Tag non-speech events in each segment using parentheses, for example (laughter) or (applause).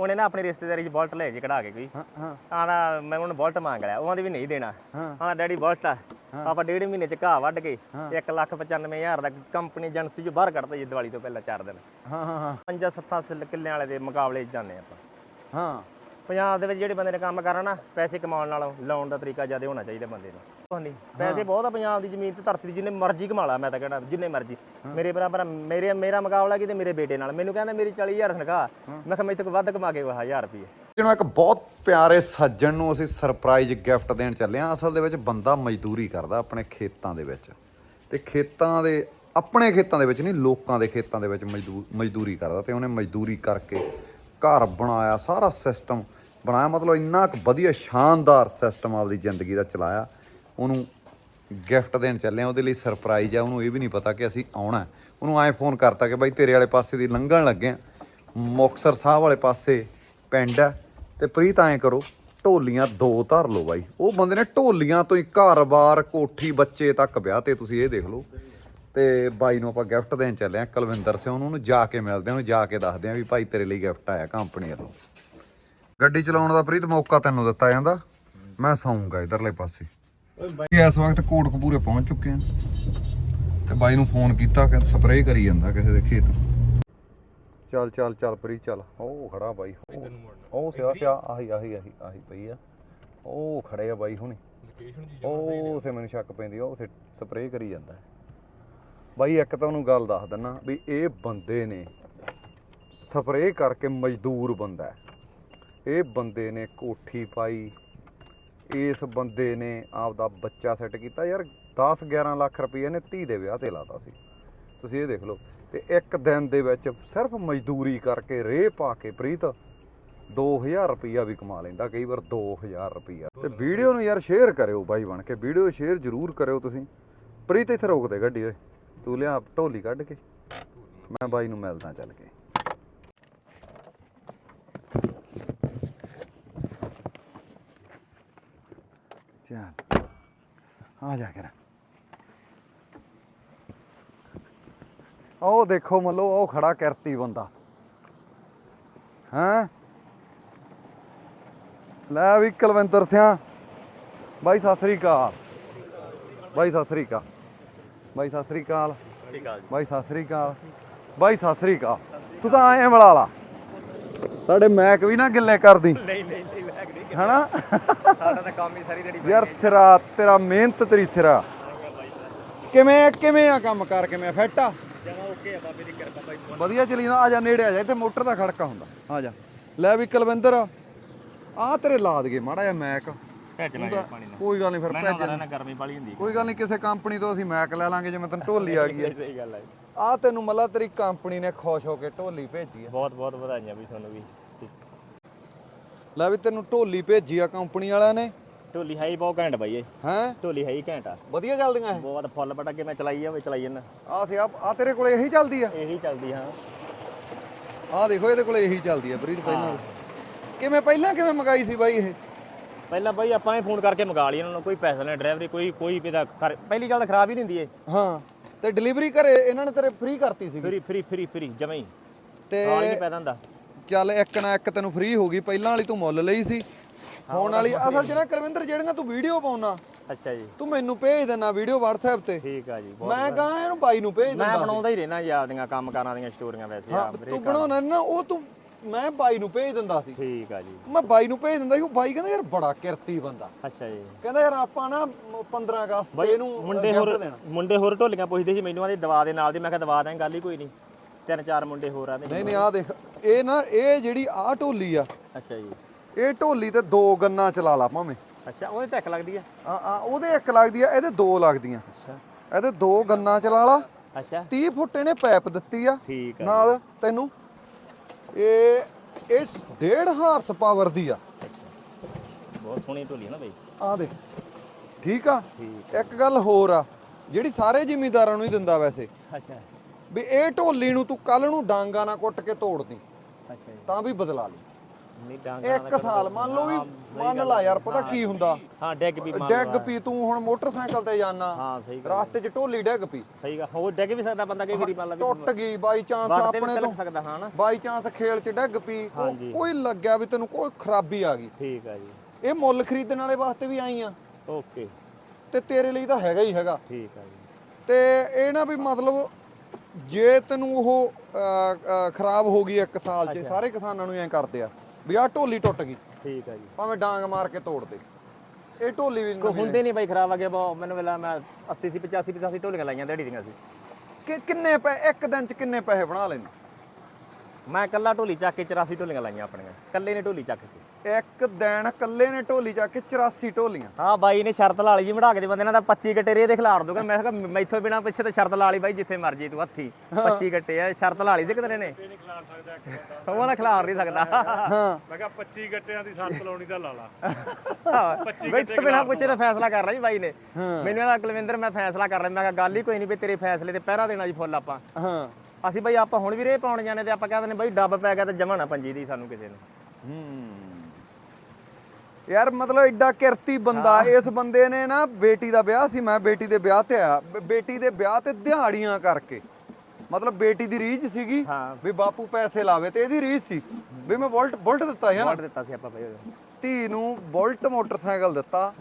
ਉਹਨੇ ਨਾ ਆਪਣੀ ਰਿਸ਼ਤੇਦਾਰੀ 'ਚ ਬੋਲਟ ਲੈ ਜੇ ਕਢਾ ਕੇ ਕੋਈ। ਹਾਂ ਹਾਂ। ਆਂਦਾ ਮੈਂ ਉਹਨੂੰ ਬੋਲਟ ਮੰਗ ਲਿਆ ਉਹ ਆਂਦੀ ਵੀ ਨਹੀਂ ਦੇਣਾ। ਹਾਂ। ਆਂਦਾ ਡੈਡੀ ਬੋਲਟ ਆ ਆਪਾਂ ਡੇਢ ਮਹੀਨੇ ਚ ਘਾਹ ਵੱਢ ਕੇ 195000 ਦਾ ਕੰਪਨੀ ਏਜੰਸੀ 'ਚ ਬਾਹਰ ਕੱਢਤਾ ਜੀ ਦੀਵਾਲੀ ਤੋਂ ਪਹਿਲਾਂ 4 ਦਿਨ। ਹਾਂ ਹਾਂ ਹਾਂ। ਪੰਜਾਂ ਸੱਤਾਂ ਸਿੱਲ- ਕਿੱਲਿਆਂ ਵਾਲੇ ਦੇ ਮੁਕਾਬਲੇ 'ਚ ਜਾਂਦੇ ਆਪਾਂ। ਹਾਂ। ਪੰਜਾਬ ਦੇ ਵਿੱਚ ਜਿਹੜੇ ਬੰਦੇ ਨੇ ਕੰਮ ਕਰਨਾ ਨਾ ਪੈਸੇ ਕਮਾਉਣ ਨਾਲੋਂ ਲਾਉਣ ਦਾ ਤਰੀਕਾ ਜ਼ਿਆਦਾ ਹੋਣਾ ਚਾਹੀਦਾ ਬੰਦੇ ਨੂੰ। ਹਾਂਜੀ ਪੈਸੇ ਬਹੁਤ ਆ ਪੰਜਾਬ ਦੀ ਜ਼ਮੀਨ ਤੇ ਧਰਤੀ ਦੀ ਜਿੰਨੇ ਮਰਜ਼ੀ ਕਮਾ ਲਾ ਮੈਂ ਤਾਂ ਕਹਿੰਦਾ ਜਿੰਨੇ ਮਰਜ਼ੀ। ਮੇਰੇ ਬਰਾਬਰ ਮੇਰੇ ਮੇਰਾ ਮੁਕਾਬਲਾ ਕਿਤੇ ਮੇਰੇ ਬੇਟੇ ਨਾਲ। ਮੈਨੂੰ ਕਹਿੰਦਾ ਮੇਰੀ 40000 ਤਨਖਾਹ। ਮੈਂ ਕਿਹਾ ਮੇਰੇ ਤੋਂ ਵੱਧ ਕਮਾ ਕੇ 1000 ਰੁਪਏ। ਜਿਹਨੂੰ ਇੱਕ ਬਹੁਤ ਪਿਆਰੇ ਸੱਜਣ ਨੂੰ ਅਸੀਂ ਸਰਪ੍ਰਾਈਜ਼ ਗਿਫਟ ਦੇਣ ਚੱਲੇ ਆ ਅਸਲ ਦੇ ਵਿੱਚ ਬੰਦਾ ਮਜ਼ਦੂਰੀ ਕਰਦਾ ਆਪਣੇ ਖੇਤਾਂ ਦੇ ਵਿੱਚ। ਤੇ ਖੇਤਾਂ ਦੇ ਆਪਣੇ ਖੇਤਾਂ ਦੇ ਵਿੱਚ ਨਹੀਂ ਲੋਕਾਂ ਦੇ ਖੇਤਾਂ ਦੇ ਵਿੱਚ ਮਜ਼ਦੂਰ ਮਜ਼ਦੂਰੀ ਕਰਦਾ ਤੇ ਉਹਨੇ ਮਜ਼ਦੂਰੀ ਕਰਕੇ ਘਰ ਬਣਾਇਆ ਸਾਰਾ ਸਿਸਟਮ ਬਣਾਇਆ। ਮਤਲਬ ਇੰਨਾ ਕੁ ਵਧੀਆ ਸ਼ਾਨਦਾਰ ਸਿਸਟਮ ਆਪਦੀ ਜ਼ਿੰਦਗੀ ਦਾ ਚਲਾਇਆ। ਉਹਨੂੰ ਗਿਫਟ ਦੇਣ ਚੱਲੇ ਆ, ਉਹਦੇ ਲਈ ਸਰਪ੍ਰਾਈਜ਼ ਆ, ਉਹਨੂੰ ਇਹ ਵੀ ਨਹੀਂ ਪਤਾ ਕਿ ਅਸੀਂ ਆਉਣਾ ਉਹਨੂੰ ਐ ਫੋਨ ਕਰਤਾ ਕਿ ਬਾਈ ਤੇਰੇ ਵਾਲੇ ਪਾਸੇ ਦੀ ਲੰਘਣ ਲੱਗੇ ਆ। ਮੁਕਤਸਰ ਸਾਹਿਬ ਵਾਲੇ ਪਾਸੇ ਪਿੰਡ ਹੈ ਤੇ ਪ੍ਰੀਤ ਐਂ ਕਰੋ, ਢੋਲੀਆਂ ਦੋ ਧਰ ਲਓ ਬਾਈ। ਉਹ ਬੰਦੇ ਨੇ ਢੋਲੀਆਂ ਤੋਂ ਹੀ ਘਰ-ਬਾਰ ਕੋਠੀ ਬੱਚੇ ਤੱਕ ਵਿਆਹ ਤੇ, ਤੁਸੀਂ ਇਹ ਦੇਖ ਲਓ। ਤੇ ਬਾਈ ਨੂੰ ਆਪਾਂ ਗਿਫਟ ਦੇਣ ਚੱਲੇ ਆ, ਕੁਲਵਿੰਦਰ ਸਿੰਘ ਉਹਨੂੰ ਜਾ ਕੇ ਮਿਲਦੇ ਆ, ਉਹਨੂੰ ਜਾ ਕੇ ਦੱਸਦੇ ਆ ਵੀ ਭਾਈ ਤੇਰੇ ਲਈ ਗਿਫਟ ਆਇਆ ਕੰਪਨੀ ਵੱਲੋਂ। ਗੱਡੀ ਚਲਾਉਣ ਦਾ ਪ੍ਰੀਤ ਮੌਕਾ ਤੈਨੂੰ ਦਿੱਤਾ ਜਾਂਦਾ। ਮੈਂ ਸੌਂਗਾ ਇਧਰਲੇ ਪਾਸੇ। ਇਸ ਵਕਤ ਕੋਟਕਪੂਰੇ ਪਹੁੰਚ ਚੁੱਕੇ ਆ ਤੇ ਬਾਈ ਨੂੰ ਫੋਨ ਕੀਤਾ ਕਿ ਸਪਰੇਅ ਕਰੀ ਜਾਂਦਾ ਕਿਸੇ ਦੇ ਖੇਤ। ਚੱਲ ਚੱਲ ਚੱਲ ਪਰੀ ਚੱਲ। ਉਹ ਖੜਾ ਬਾਈ। ਉਹ- ਸਿਆ ਸਿਆ ਆਹੀ ਆਹੀ ਆਹੀ ਆਹੀ ਪਈ ਆ। ਉਹ ਖੜੇ ਆ ਬਾਈ ਹੁਣੀ। ਉਹ ਸੇ ਮੈਨੂੰ ਸ਼ੱਕ ਪੈਂਦੀ ਉਹ ਸੇ ਸਪਰੇਅ ਕਰੀ ਜਾਂਦਾ। ਬਾਈ ਇੱਕ ਤਾਂ ਉਹਨੂੰ ਗੱਲ ਦੱਸ ਦਿੰਨਾ ਵੀ ਇਹ ਬੰਦੇ ਨੇ ਸਪਰੇਅ ਕਰਕੇ ਮਜ਼ਦੂਰ ਬੰਦਾ ਇਹ ਬੰਦੇ ਨੇ ਕੋਠੀ ਪਾਈ ਇਸ ਬੰਦੇ ਨੇ ਆਪਦਾ ਬੱਚਾ ਸੈੱਟ ਕੀਤਾ ਯਾਰ 10 11 ਲੱਖ ਰੁਪਏ ਨੇ ਧੀ ਦੇ ਵਿਆਹ ਤੇ ਲਾਤਾ ਸੀ। ਤੁਸੀਂ ਇਹ ਦੇਖ ਲਓ, ਤੇ ਇੱਕ ਦਿਨ ਦੇ ਵਿੱਚ ਸਿਰਫ ਮਜ਼ਦੂਰੀ ਕਰਕੇ ਰੇਹ ਪਾ ਕੇ ਪ੍ਰੀਤ 2000 ਰੁਪਈਆ ਵੀ ਕਮਾ ਲੈਂਦਾ, ਕਈ ਵਾਰ 2000 ਰੁਪਈਆ। ਤੇ ਵੀਡੀਓ ਨੂੰ ਯਾਰ ਸ਼ੇਅਰ ਕਰਿਓ ਬਾਈ ਬਣ ਕੇ, ਵੀਡੀਓ ਸ਼ੇਅਰ ਜ਼ਰੂਰ ਕਰਿਓ ਤੁਸੀਂ। ਪ੍ਰੀਤ ਇੱਥੇ ਰੋਕ ਦੇ ਗੱਡੀ ਓਏ, ਤੂੰ ਲਿਆ ਢੋਲੀ ਕੱਢ ਕੇ। ਮੈਂ ਬਾਈ ਨੂੰ ਮਿਲਦਾ ਚੱਲ ਕੇ। ਚੱਲ ਆ ਜਾ ਕਰ ਉਹ ਦੇਖੋ ਮੱਲੋ ਉਹ ਖੜਾ ਕਿਰਤੀ ਬੰਦਾ ਹੈਂ ਲੈ ਵੀ ਕੁਲਵਿੰਦਰ ਸਿਆ ਬਾਈ ਸਤਿ ਸ੍ਰੀ ਅਕਾਲ ਬਾਈ ਸਤਿ ਸ੍ਰੀ ਅਕਾਲ ਬਾਈ ਸਤਿ ਸ੍ਰੀ ਅਕਾਲ ਬਾਈ ਸਤਿ ਸ੍ਰੀ ਅਕਾਲ ਬਾਈ ਸਤਿ ਸ੍ਰੀ ਅਕਾਲ ਤੂੰ ਤਾਂ ਐਂ ਮਿਲਾ ਲਾ ਸਾਡੇ ਮੈਕ ਵੀ ਨਾ ਗਿੱਲੇ ਕਰਦੀ ਨਹੀਂ ਨਹੀਂ ਹਨਾ? ਸਾਡਾ ਤਾਂ ਕੰਮ ਹੀ ਸਾਰੀ ਜਿਹੜੀ ਯਾਰ ਸਿਰਾ ਤੇਰਾ ਮਿਹਨਤ ਤੇਰੀ ਸਿਰਾ। ਕਿਵੇਂ ਕਿਵੇਂ ਆ ਕੰਮ ਕਰ ਕਿਵੇਂ ਫਿੱਟ ਆ? ਜਮਾ ਓਕੇ ਆ ਬਾਬੇ ਦੀ ਕਿਰਪਾ ਬਾਈ ਵਧੀਆ ਚੱਲੀ ਜਾਂਦਾ ਆ ਜਾ ਨੇੜੇ ਆ ਜਾ ਇੱਥੇ ਮੋਟਰ ਦਾ ਖੜਕਾ ਹੁੰਦਾ। ਆ ਜਾ। ਲੈ ਵੀ ਕੁਲਵਿੰਦਰ ਆ ਤੇਰੇ ਲਾ ਦਗੇ ਮਾੜਾ ਜਿਹਾ ਮੈਕ। ਪਾਣੀ ਨਾਲ। ਕੋਈ ਗੱਲ ਨਹੀਂ ਫਿਰ ਭੇਜ ਨਾ ਗਰਮੀ ਵਾਲੀ ਹੁੰਦੀ ਕੋਈ ਗੱਲ ਨਹੀਂ ਕਿਸੇ ਕੰਪਨੀ ਤੋਂ ਅਸੀਂ ਮੈਕ ਲੈ ਲਾਂਗੇ ਜਿਵੇਂ ਤੈਨੂੰ ਢੋਲੀ ਆ ਗਈ ਹੈ। ਸਹੀ ਗੱਲ ਹੈ ਆ ਤੈਨੂੰ ਮੱਲਾ ਤੇਰੀ ਕੰਪਨੀ ਨੇ ਖੁਸ਼ ਹੋ ਕੇ ਢੋਲੀ ਭੇਜੀ ਆ। ਬਹੁਤ ਬਹੁਤ ਵਧਾਈਆਂ ਵੀ ਤੁਹਾਨੂੰ ਵੀ। ਲੈ ਵੀ ਤੈਨੂੰ ਢੋਲੀ ਭੇਜੀ ਆ ਕੰਪਨੀ ਵਾਲਿਆਂ ਨੇ। ਢੋਲੀ ਹੈ ਹੀ ਬਹੁਤ ਘੈਂਟ ਬਾਈ ਇਹ। ਹੈਂ? ਢੋਲੀ ਹੈ ਹੀ ਘੈਂਟ ਆ। ਵਧੀਆ ਚੱਲਦੀਆਂ ਇਹ? ਬਹੁਤ ਫੁੱਲ ਪਟਾ ਕੇ ਮੈਂ ਚਲਾਈ ਆ ਵੀ ਚਲਾਈ ਜਾਂਦਾ। ਆ ਸੀ ਆ ਤੇਰੇ ਕੋਲੇ ਇਹੀ ਚੱਲਦੀ ਆ? ਇਹੀ ਚੱਲਦੀ ਹਾਂ। ਆ ਦੇਖੋ ਇਹਦੇ ਕੋਲੇ ਇਹੀ ਚੱਲਦੀ ਆ ਪ੍ਰੀਤ ਪਹਿਲਾਂ ਕਿਵੇਂ ਪਹਿਲਾਂ ਕਿਵੇਂ ਮੰਗਾਈ ਸੀ ਬਾਈ ਇਹ? ਪਹਿਲਾਂ ਬਾਈ ਆਪਾਂ ਹੀ ਫੋਨ ਕਰਕੇ ਮੰਗਾ ਲਈ ਇਹਨਾਂ ਨੂੰ ਕੋਈ ਪੈਸਾ ਨਹੀਂ ਡਰਾਈਵਰੀ ਕੋਈ ਕੋਈ ਵੀ ਦਾ ਪਹਿਲੀ ਗੱਲ ਖਰਾਬ ਹੀ ਨਹੀਂ ਹੁੰਦੀ ਇਹ। ਹਾਂ ਤੇ ਡਿਲੀਵਰੀ ਘਰੇ ਇਹਨਾਂ ਨੇ ਤੇਰੇ ਫ੍ਰੀ ਕਰਤੀ ਸੀ ਫਰੀ ਫਰੀ ਫਰੀ ਫਰੀ ਜਮਾ ਹੀ। ਤੇ ਨਾਲ ਹੀ ਪੈਦਾ ਹੁੰਦਾ। ਚੱਲ ਇੱਕ ਨਾ ਇੱਕ ਤੈਨੂੰ ਫ੍ਰੀ ਹੋ ਗਈ ਪਹਿਲਾਂ ਵਾਲੀ ਤੂੰ ਮੁੱਲ ਲਈ ਸੀ। ਹੁਣ ਵਾਲੀ ਅਸਲ ਚ ਨਾ ਕੁਲਵਿੰਦਰ ਜਿਹੜੀਆਂ ਤੂੰ ਵੀਡੀਓ ਪਾਉਣਾ ਅੱਛਾ ਜੀ। ਤੂੰ ਮੈਨੂੰ ਭੇਜ ਦੇਣਾ ਵੀਡੀਓ WhatsApp ਤੇ। ਠੀਕ ਆ ਜੀ ਮੈਂ ਕਹਾਂ ਇਹਨੂੰ ਬਾਈ ਨੂੰ ਭੇਜ ਮੈਂ ਦਿੰਦਾ। ਬਣਾਉਂਦਾ ਹੀ ਰਹਿਣਾ ਯਾਦ ਦੀਆਂ ਕੰਮ ਕਾਰਾਂ ਦੀਆਂ ਸਟੋਰੀਆਂ ਵੈਸੇ ਆ ਤੂੰ ਬਣਾਉਣਾ ਨਾ ਉਹ ਤੂੰ ਮੈਂ ਬਾਈ ਨੂੰ ਭੇਜ ਦਿੰਦਾ ਸੀ। ਠੀਕ ਆ ਜੀ। ਮੈਂ ਬਾਈ ਨੂੰ ਭੇਜ ਦਿੰਦਾ ਸੀ ਉਹ ਬਾਈ ਕਹਿੰਦਾ ਯਾਰ ਬੜਾ ਕਿਰਤੀ ਬੰਦਾ। ਅੱਛਾ ਜੀ। ਕਹਿੰਦਾ ਯਾਰ ਆਪਾਂ ਨਾ 15 ਅਗਸਤ ਤੇ ਇਹਨੂੰ ਮੁੰਡੇ ਹੋਰ ਮੁੰਡੇ ਹੋਰ ਢੋਲੀਆਂ ਪੁੱਛਦੇ ਸੀ ਮੈਨੂੰ ਆਦੇ ਦਵਾ ਦੇ ਨਾਲ ਦੀ ਮੈਂ ਕਿਹਾ ਦਵਾ ਦਾਂ ਗੱਲ ਹੀ ਕੋਈ ਨਹੀਂ। ਤਿੰਨ ਚਾਰ ਮੁੰਡੇ ਹੋਰ ਆਦੇ ਨਹੀਂ ਨਹੀਂ ਆ ਦੇਖ ਇਹ ਨਾ ਇਹ ਜਿਹੜੀ ਆ ਢੋਲੀ ਆ ਅੱਛਾ ਜੀ। ਇਹ ਢੋਲੀ ਤੇ ਦੋ ਗੰਨਾ ਚਲਾ ਲਾ ਭਾਵੇਂ। ਅੱਛਾ ਉਹਦੇ ਟੈਕ ਲੱਗਦੀ ਆ? ਆ ਆ ਉਹਦੇ ਇੱਕ ਲੱਗਦੀ ਆ ਇਹਦੇ ਦੋ ਲੱਗਦੀਆਂ। ਅੱਛਾ। ਇਹਦੇ ਦੋ ਗੰਨਾ ਚਲਾ ਲਾ ਅੱਛਾ। 30 ਫੁੱਟ ਇਹਨੇ ਪਾਈਪ ਦਿੱਤੀ ਆ ਠੀਕ ਆ। ਨਾਲ ਤੈਨੂੰ ਇਹ ਇਹ 1.5 ਹਾਰਸ ਪਾਵਰ ਦੀ ਆ। ਬਹੁਤ ਸੋਹਣੀ ਢੋਲੀ ਹੈ ਨਾ ਬਈ। ਆ ਦੇਖ ਠੀਕ ਆ। ਇੱਕ ਗੱਲ ਹੋਰ ਆ ਜਿਹੜੀ ਸਾਰੇ ਜ਼ਿਮੀਂਦਾਰਾਂ ਨੂੰ ਹੀ ਦਿੰਦਾ ਵੈਸੇ। ਅੱਛਾ। ਵੀ ਇਹ ਢੋਲੀ ਨੂੰ ਤੂੰ ਕੱਲ ਨੂੰ ਡਾਂਗਾ ਨਾ ਕੁੱਟ ਕੇ ਤੋੜਦੀ ਅੱਛਾ ਜੀ। ਤਾਂ ਵੀ ਬਦਲਾ ਲਈ। ਨਹੀਂ ਡਾਂਗਾ ਇੱਕ ਸਾਲ ਮੰਨ ਲਓ ਵੀ ਮੰਨ ਲਾ ਯਾਰ ਪਤਾ ਕੀ ਹੁੰਦਾ? ਹਾਂ ਡੈਗ ਵੀ ਮਾਰ ਡੈਗ ਪੀ ਤੂੰ ਹੁਣ ਮੋਟਰਸਾਈਕਲ ਤੇ ਜਾਣਾ ਹਾਂ ਸਹੀ ਗੱਲ ਰਾਸਤੇ 'ਚ ਢੋਲੀ ਡੈਗ ਪੀ ਸਹੀ ਗੱਲ ਹੋਰ ਡੈਗ ਵੀ ਸਕਦਾ ਬੰਦਾ ਕਈ ਵਾਰੀ ਮੰਨ ਲਾ ਵੀ ਟੁੱਟ ਗਈ ਬਾਈ ਚਾਂਸ ਵੀ ਆਪਣੇ ਤਿਲਕ ਤੋਂ ਸਕਦਾ ਹਾਂ ਨਾ। ਬਾਈ ਚਾਂਸ ਖੇਲ 'ਚ ਡੈਗ ਪੀ ਹਾਂਜੀ। ਕੋਈ ਲੱਗਿਆ ਵੀ ਤੈਨੂੰ ਕੋਈ ਖਰਾਬੀ ਆ ਗਈ। ਠੀਕ ਆ ਜੀ। ਇਹ ਮੁੱਲ ਖਰੀਦਣ ਵਾਲੇ ਵਾਸਤੇ ਵੀ ਆਈ ਆ। ਓਕੇ। ਤੇ ਤੇਰੇ ਲਈ ਤਾਂ ਹੈਗਾ ਹੀ ਹੈਗਾ। ਠੀਕ ਆ ਜੀ। ਤੇ ਇਹ ਨਾ ਵੀ ਮਤਲਬ ਜੇ ਤੈਨੂੰ ਉਹ ਖਰਾਬ ਹੋ ਗਈ ਇੱਕ ਸਾਲ 'ਚ ਸਾਰੇ ਕਿਸਾਨਾਂ ਨੂੰ ਐਂ ਕਰਦੇ ਆ ਵੀ ਆਹ ਢੋਲੀ ਟੁੱਟ ਗਈ। ਠੀਕ ਆ ਜੀ। ਭਾਵੇਂ ਡਾਂਗ ਮਾਰ ਕੇ ਤੋੜ ਦੇ। ਇਹ ਢੋਲੀ ਵੀ ਕੋ ਹੁੰਦੇ ਨਹੀਂ ਬਾਈ ਖਰਾਬ ਆ ਗਿਆ ਬਹੁਤ ਮੈਨੂੰ ਵੇਲਾ ਮੈਂ 80 ਸੀ 85 85 ਢੋਲੀਆਂ ਲਾਈਆਂ ਦਿਹਾੜੀ ਦੀਆਂ ਸੀ। ਕਿ ਕਿੰਨੇ ਪੈ ਇੱਕ ਦਿਨ 'ਚ ਕਿੰਨੇ ਪੈਸੇ ਬਣਾ ਲੈਣਾ ਮੈਂ ਇਕੱਲਾ ਢੋਲੀ ਚੱਕ ਕੇ 84 ਢੋਲੀਆਂ ਲਾਈਆਂ ਆਪਣੀਆਂ। ਇਕੱਲੇ ਨੇ ਢੋਲੀ ਚੱਕ ਕੇ। ਇੱਕ ਦਿਨ ਇਕੱਲੇ ਨੇ ਢੋਲੀ ਚੱਕ ਕੇ 84 ਢੋਲੀਆਂ। ਹਾਂ ਬਾਈ ਨੇ ਸ਼ਰਤ ਲਾ ਲਈ ਜੀ ਮੜਾ ਕੇ ਦੇ ਬੰਦੇ ਨਾਲ ਤਾਂ 25 ਗੱਟੇ ਰੇ ਦੇ ਖਿਲਾਰ ਦੂਗਾ ਮੈਂ ਕਿਹਾ ਮੈਥੋਂ ਬਿਨਾ ਪਿੱਛੇ ਤੇ ਸ਼ਰਤ ਲਾ ਲਈ ਬਾਈ ਜਿੱਥੇ ਮਰਜ਼ੀ ਤੂੰ ਹੱਥੀ। 25 ਗੱਟੇ ਆ ਸ਼ਰਤ ਲਾ ਲਈ ਸੀ ਕਿਤੇ ਨੇ ਉਹ ਨਾ ਖਿਲਾਰ ਨਹੀਂ ਸਕਦਾ। ਹਾਂ। ਮੈਂ ਕਿਹਾ 25 ਗੱਟਿਆਂ ਦੀ ਸੱਤ ਲਾਉਣੀ ਦਾ ਲਾ ਲਾ। ਮੈਥੋਂ ਬਿਨਾ ਪੁੱਛੇ ਤਾਂ ਫੈਸਲਾ ਕਰ ਰਿਹਾ ਜੀ ਬਾਈ ਨੇ। ਮੈਨੂੰ ਇਹਦਾ ਕੁਲਵਿੰਦਰ ਮੈਂ ਫੈਸਲਾ ਕਰ ਰਿਹਾ ਮੈਂ ਕਿਹਾ ਗੱਲ ਹੀ ਕੋਈ ਨਹੀਂ ਵੀ ਤੇਰੇ ਫੈਸਲੇ ਤੇ ਪਹਿਰਾ ਦੇਣਾ ਜੀ ਫੁੱਲ ਆਪਾਂ। ਹਾਂ। ਅਸੀਂ ਬਾਈ ਆਪਾਂ ਹੁਣ ਵੀ ਰੇ ਪਾਉਣ ਜਾਣੇ ਤੇ ਆਪਾਂ ਕਹਿੰਦੇ ਨੇ ਬਾਈ ਡੱਬ ਪੈ ਗਿਆ ਤੇ ਜਮਾ ਨਾ ਪੰਜੀ ਦੀ ਸਾਨੂੰ ਕਿਸੇ ਨੂੰ। ਹੂੰ। ਯਾਰ ਮਤਲਬ ਐਡਾ ਕਿਰਤੀ ਬੰਦਾ ਇਸ ਬੰਦੇ ਨੇ ਨਾ ਬੇਟੀ ਦਾ ਵਿਆਹ ਸੀ ਮੈਂ ਬੇਟੀ ਦੇ ਵਿਆਹ ਤੇ ਆਇਆ। ਬ- ਬੇਟੀ ਦੇ ਵਿਆਹ ਤੇ ਦਿਹਾੜੀਆਂ ਕਰਕੇ। ਮਤਲਬ ਬੇਟੀ ਦੀ ਰੀਝ ਸੀਗੀ ਹਾਂ। ਵੀ ਬਾਪੂ ਪੈਸੇ ਲਾਵੇ ਤੇ ਇਹਦੀ ਰੀਝ ਸੀ। ਵੀ ਮੈਂ ਬੁਲਟ ਬੁਲਟ ਦਿੱਤਾ ਹੈ ਨਾ? ਵਾਟ ਦਿੱਤਾ ਸੀ ਆਪਾਂ ਉਦੋਂ। ਧੀ ਨੂੰ ਬੁਲਟ ਮੋਟਰਸਾਈਕਲ ਦਿੱਤਾ।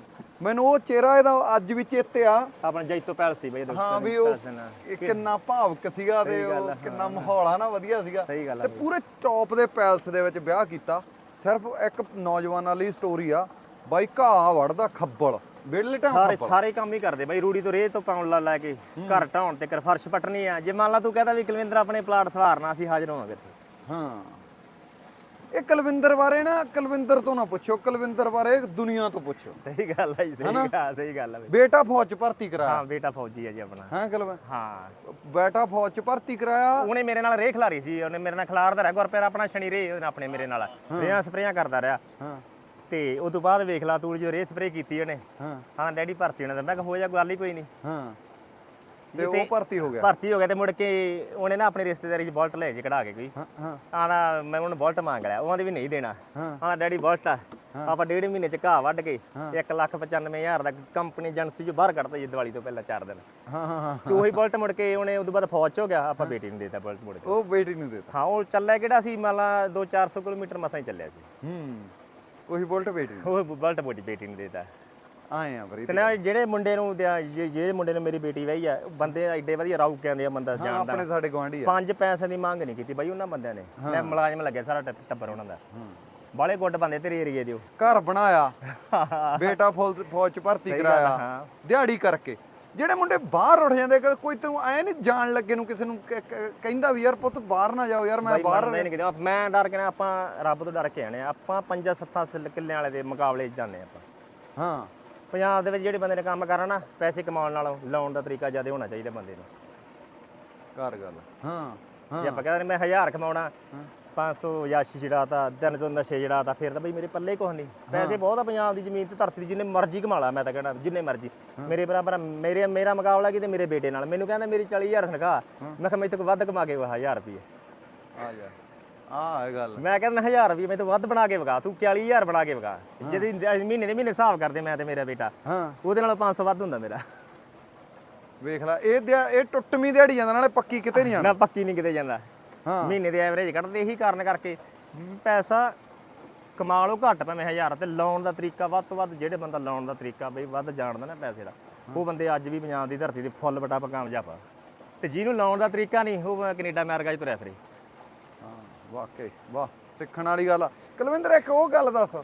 ਮੈਨੂੰ ਉਹ ਚਿਹਰਾ ਇਹਦਾ ਅੱਜ ਵੀ ਚੇਤੇ ਆ। ਆਪਣਾ ਜੈਤੋ ਪੈਲ ਸੀ ਬਾਈ ਉਦੋਂ। ਹਾਂ ਵੀ ਉਹ ਪੈਲਸ ਦੇ ਨਾਲ। ਇਹ ਕਿੰਨਾ ਭਾਵਕ ਸੀਗਾ ਤੇ ਉਹ ਕਿੰਨਾ ਮਾਹੌਲ ਆ ਨਾ ਵਧੀਆ ਸੀਗਾ। ਸਹੀ ਗੱਲ ਆ ਤੇ ਪੂਰੇ ਟੌਪ ਦੇ ਪੈਲਸ ਦੇ ਵਿੱਚ ਵਿਆਹ ਕੀਤਾ। ਸਿਰਫ ਇੱਕ ਨੌਜਵਾਨਾਂ ਲਈ ਸਟੋਰੀ ਆ। ਬਾਈ ਘਾਹ ਵੜਦਾ ਖੱਬਲ। ਵਿਹਲੇ ਸਾਰੇ ਸਾਰੇ ਕੰਮ ਹੀ ਕਰਦੇ ਬਾਈ ਰੂੜੀ ਤੋਂ ਰੇਹ ਤੋਂ ਪਾਉਣ ਲਾ ਲੈ ਕੇ ਘਰ ਢਾਉਣ ਤੇ ਕਰ ਫਰਸ਼ ਪਟਣੀ ਆ। ਜੇ ਮੰਨ ਲਾ ਤੂੰ ਕਹਦਾ ਵੀ ਕੁਲਵਿੰਦਰ ਆਪਣੇ ਪਲਾਟ ਸਵਾਰਨਾ ਅਸੀਂ ਹਾਜ਼ਰ ਹੋਵਾਂਗੇ ਇੱਥੇ। ਹਾਂ। ਇਹ ਕੁਲਵਿੰਦਰ ਬਾਰੇ ਨਾ ਕੁਲਵਿੰਦਰ ਤੋਂ ਨਾ ਪੁੱਛੋ ਕੁਲਵਿੰਦਰ ਬਾਰੇ ਦੁਨੀਆ ਤੋਂ ਪੁੱਛੋ। ਸਹੀ ਗੱਲ ਜੀ ਸਹੀ ਗੱਲ ਸਹੀ ਗੱਲ ਬਾਈ। ਬੇਟਾ ਫੌਜ ਚ ਭਰਤੀ ਕਰਾਇਆ। ਹਾਂ ਬੇਟਾ ਫੌਜੀ ਆ ਜੀ ਆਪਣਾ। ਹਾਂ ਕੁਲਵਿੰ? ਹਾਂ। ਬੇਟਾ ਫੌਜ ਚ ਭਰਤੀ ਕਰਾਇਆ। ਉਹਨੇ ਮੇਰੇ ਨਾਲ ਰੇਹ ਖਿਲਾਰੀ ਸੀ ਉਹਨੇ ਮੇਰੇ ਨਾਲ ਖਿਲਾਰਦਾ ਰਿਹਾ ਗੁਰਪਿਆਰ ਆਪਣਾ ਸ਼ਨੀ ਰੇ ਉਹਨੇ ਆਪਣੇ ਮੇਰੇ ਨਾਲ। ਰੇਹਾਂ ਸਪਰੇਆਂ ਕਰਦਾ ਰਿਹਾ। ਹਾਂ। ਤੇ ਉਸ ਤੋਂ ਬਾਅਦ ਵੇਖ ਲਾ ਤੂੰ ਜੋ ਰੇਹ ਸਪਰੇ ਕੀਤੀ ਉਹਨੇ। ਹਾਂ। ਹਾਂ ਡੈਡੀ ਭਰਤੀ ਹੋਣਾ ਤਾਂ ਮੈਂ ਕਿਹਾ ਹੋ ਜਾ ਗੱਲ ਹੀ ਕੋਈ ਨਹੀਂ। ਹਾਂ। ਤੇ ਉਹ ਭਰਤੀ ਹੋ ਗਿਆ। ਭਰਤੀ ਹੋ ਗਿਆ ਤੇ ਮੁੜ ਕੇ ਉਹਨੇ ਨਾ ਆਪਣੀ ਰਿਸ਼ਤੇਦਾਰੀ 'ਚ ਬੋਲਟ ਲੈ ਜੇ ਕਢਾ ਕੇ ਕੋਈ। ਹਾਂ ਹਾਂ। ਆਂਦਾ ਮੈਂ ਉਹਨੂੰ ਬੋਲਟ ਮੰਗ ਲਿਆ ਉਹ ਆਂਦੇ ਵੀ ਨਹੀਂ ਦੇਣਾ। ਹਾਂ। ਡੈਡੀ ਬੋਲਟ ਆ ਆਪਾਂ ਡੇਢ ਮਹੀਨੇ ਚ ਘਾਹ ਵੱਢ ਕੇ 195000 ਦਾ ਕੰਪਨੀ ਏਜੰਸੀ ਚੋਂ ਬਾਹਰ ਕੱਢਤਾ ਜੀ ਦੀਵਾਲੀ ਤੋਂ ਪਹਿਲਾਂ 4 ਦਿਨ। ਹਾਂ ਹਾਂ ਹਾਂ। ਤੇ ਉਹੀ ਬੋਲਟ ਮੁੜ ਕੇ ਉਹਨੇ ਉਦੋਂ ਬਾਅਦ ਫੌਜ ਚ ਹੋ ਗਿਆ ਆਪਾਂ ਬੇਟੀ ਨੂੰ ਦੇਤਾ ਬੋਲਟ ਮੁੜ ਕੇ। ਉਹ ਬੇਟੀ ਨੂੰ ਦਿੱਤਾ। ਹਾਂ ਉਹ ਚੱਲਿਆ ਕਿਹੜਾ ਸੀ? ਮੰਨ ਲਾ 2-400 ਕਿਲੋਮੀਟਰ ਮਸਾਂ ਹੀ ਚੱਲਿਆ ਸੀ। ਹੂੰ ਉਹੀ ਬੁਲਟ ਬੇਟੀ ਉਹ ਬੋਲਟ ਬੋਟੀ ਬੇਟੀ ਨੂੰ ਦੇਤਾ। ਆਏ ਆ ਬਰੀ ਤੇ ਨਾ ਜਿਹੜੇ ਮੁੰਡੇ ਨੂੰ ਦਿਆ- ਜੇ- ਜਿਹੜੇ ਮੁੰਡੇ ਨੇ ਮੇਰੀ ਬੇਟੀ ਵਹੀ ਆ ਉਹ ਬੰਦੇ ਐਡੇ ਵਧੀਆ ਰਾਊ ਕਹਿੰਦੇ ਆ ਬੰਦਾ ਜਾਣਦਾ? ਆਪਣੇ ਸਾਡੇ ਗਵਾਂਢੀ ਆ। ਪੰਜ ਪੈਸੇ ਦੀ ਮੰਗ ਨਹੀਂ ਕੀਤੀ ਬਾਈ ਉਹਨਾਂ ਬੰਦਿਆਂ ਨੇ। ਮੈਂ ਮੁਲਾਜ਼ਮ ਲੱਗਿਆ ਸਾਰਾ ਟੱਬ- ਟੱਬਰ ਉਹਨਾਂ ਦਾ। ਬਾਲੇ ਗੁੱਡ ਬੰਦੇ ਤੇਰੇ ਏਰੀਏ ਦੇ ਉਹ। ਘਰ ਬਣਾਇਆ। (laughs) ਬੇਟਾ ਫੌਜ ਫੌਜ ਚ ਭਰਤੀ ਸਹੀ ਗੱਲ ਆ, ਕਰਾਇਆ ਹਾਂ। ਦਿਹਾੜੀ ਕਰਕੇ। ਜਿਹੜੇ ਮੁੰਡੇ ਬਾਹਰ ਉੱਠ ਜਾਂਦੇ ਕਦੇ ਕੋਈ ਤੈਨੂੰ ਐ ਨਹੀਂ ਜਾਣ ਲੱਗੇ ਨੂੰ ਕਿਸੇ ਨੂੰ ਕ- ਕ- ਕਹਿੰਦਾ ਵੀ ਯਾਰ ਪੁੱਤ ਬਾਹਰ ਨਾ ਜਾਓ ਯਾਰ ਮੈਂ ਬਾਈ ਬਾਹਰ ਮੰਨਦੇ ਨਹੀਂ ਕਿਤੇ। ਮੈਂ ਡਰ ਕੇ ਨਾ ਆਪਾਂ ਰੱਬ ਤੋਂ ਡਰ ਕੇ ਆਣੇ ਆਪਾਂ ਪੰਜਾਂ ਸੱਤਾਂ ਸਿਲ- ਕਿੱਲਿਆਂ ਵਾਲੇ ਦੇ ਮੁਕਾਬਲੇ 'ਚ ਜਾਂਦੇ ਆਪਾਂ। ਹਾਂ। ਪੰਜਾਬ ਦੇ ਵਿੱਚ ਜਿਹੜੇ ਬੰਦੇ ਨੇ ਕੰਮ ਕਰਨਾ ਨਾ ਪੈਸੇ ਕਮਾਉਣ ਨਾਲੋਂ ਲਾਉਣ ਦਾ ਤਰੀਕਾ ਜ਼ਿਆਦਾ ਹੋਣਾ ਚਾਹੀਦਾ ਬੰਦੇ ਨੂੰ। ਘਰ ਗੱਲ। ਹਾਂ ਹਾਂ। ਜੇ ਆਪਾਂ ਕਹਿੰਦੇ ਮੈਂ 1000 ਕਮਾਉਣਾ 500 ਯਾਸ਼ੀ ਛੜਾਤਾ 300 ਨਸ਼ੇ ਛੜਾਤਾ ਫਿਰ ਤਾਂ ਬਈ ਮੇਰੇ ਪੱਲੇ ਕੁਛ ਨਹੀਂ ਪੈਸੇ ਬਹੁਤ ਆ ਪੰਜਾਬ ਦੀ ਜ਼ਮੀਨ ਤੇ ਧਰਤੀ ਦੀ ਜਿੰਨੇ ਮਰਜ਼ੀ ਕਮਾ ਲਾ ਮੈਂ ਤਾਂ ਕਹਿੰਦਾ ਜਿੰਨੇ ਮਰਜ਼ੀ। ਮੇਰੇ ਬਰਾਬਰ ਮੇਰੇ ਮੇਰਾ ਮੁਕਾਬਲਾ ਕੀ ਤੇ ਮੇਰੇ ਬੇਟੇ ਨਾਲ। ਮੈਨੂੰ ਕਹਿੰਦਾ ਮੇਰੀ 40000 ਤਨਖਾਹ। ਮੈਂ ਕਿਹਾ ਮੈਂ ਤੋਂ ਵੱਧ ਕਮਾ ਕੇ ਵਾ 1000 ਰੁਪਏ ਆ ਜਾ। ਆ ਇਹ ਗੱਲ ਮੈਂ ਕਹਿੰਦਾ 1000 ਰੁਪਏ ਮੈਂ ਤੋਂ ਵੱਧ ਬਣਾ ਕੇ ਵਗਾ ਤੂੰ 41000 ਬਣਾ ਕੇ ਵਗਾ ਜਿਹਦੀ ਮਹੀਨੇ ਦੇ ਮਹੀਨੇ ਹਿਸਾਬ ਕਰਦੇ ਮੈਂ ਤੇ ਮੇਰਾ ਬੇਟਾ। ਹਾਂ। ਉਹਦੇ ਨਾਲ 500 ਵੱਧ ਹੁੰਦਾ ਮੇਰਾ। ਵੇਖ ਲੈ ਇਹ ਦਿਹਾ- ਇਹ ਟੁੱਟਵੀਂ ਦਿਹਾੜੀ ਜਾਂਦਾ ਨਾਲੇ ਪੱਕੀ ਕਿਤੇ ਨਹੀਂ ਜਾਣਾ ਮੈਂ ਪੱਕੀ ਨਹੀਂ ਕਿਤੇ ਜਾਂਦਾ। ਹਾਂ। ਮਹੀਨੇ ਦੇ ਐਵਰੇਜ ਕੱਢਦੇ ਇਹੀ ਕਾਰਨ ਕਰਕੇ। ਪੈਸਾ ਕਮਾ ਲਓ ਘੱਟ ਭਾਵੇਂ 1000 ਤੇ ਲਾਉਣ ਦਾ ਤਰੀਕਾ ਵੱਧ ਤੋਂ ਵੱਧ ਜਿਹੜੇ ਬੰਦਾ ਲਾਉਣ ਦਾ ਤਰੀਕਾ ਬਈ ਵੱਧ ਜਾਣਦਾ ਨਾ ਪੈਸੇ ਦਾ ਉਹ ਬੰਦੇ ਅੱਜ ਵੀ ਪੰਜਾਬ ਦੀ ਧਰਤੀ ਤੇ ਫੁੱਲ ਬਟਾ ਕਾਮਯਾਬ ਆ ਤੇ ਜਿਹਨੂੰ ਲਾਉਣ ਦਾ ਤਰੀਕਾ ਨਹੀਂ ਉਹ ਕੈਨੇਡਾ ਅਮਰੀਕਾ 'ਚ ਤੁਰਿਆ ਫਿਰੇ। ਵਾਕਈ ਵਾਹ ਸਿੱਖਣ ਵਾਲੀ ਗੱਲ ਆ। ਕੁਲਵਿੰਦਰ ਇੱਕ ਉਹ ਗੱਲ ਦੱਸ।